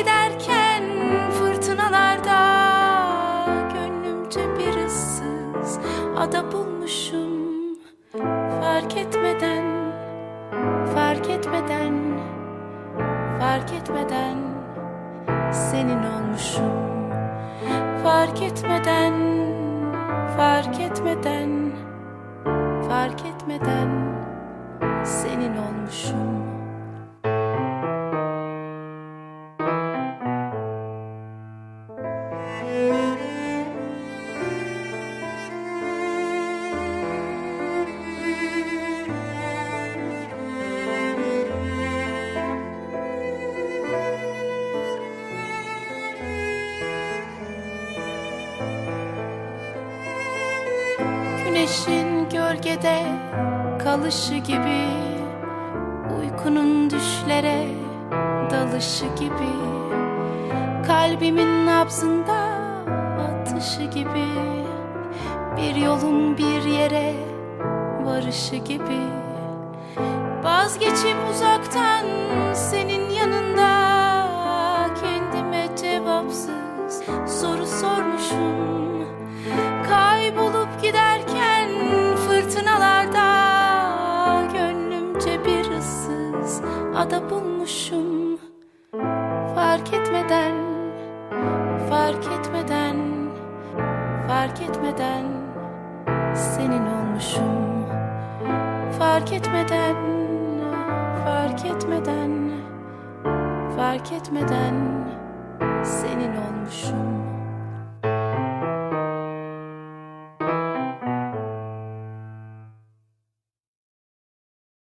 giderken fırtınalarda Gönlümce bir ıssız ada bulmuşum Fark etmeden, fark etmeden, fark etmeden Senin olmuşum. Fark etmeden, fark etmeden, fark etmeden Senin olmuşum Güneşin gölgede kalışı gibi Uykunun düşlere dalışı gibi Kalbimin nabzında atışı gibi Bir yolun bir yere varışı gibi. Vazgeçip uzaktan ada bulmuşum. Fark etmeden, fark etmeden, fark etmeden Senin olmuşum. Fark etmeden, fark etmeden, fark etmeden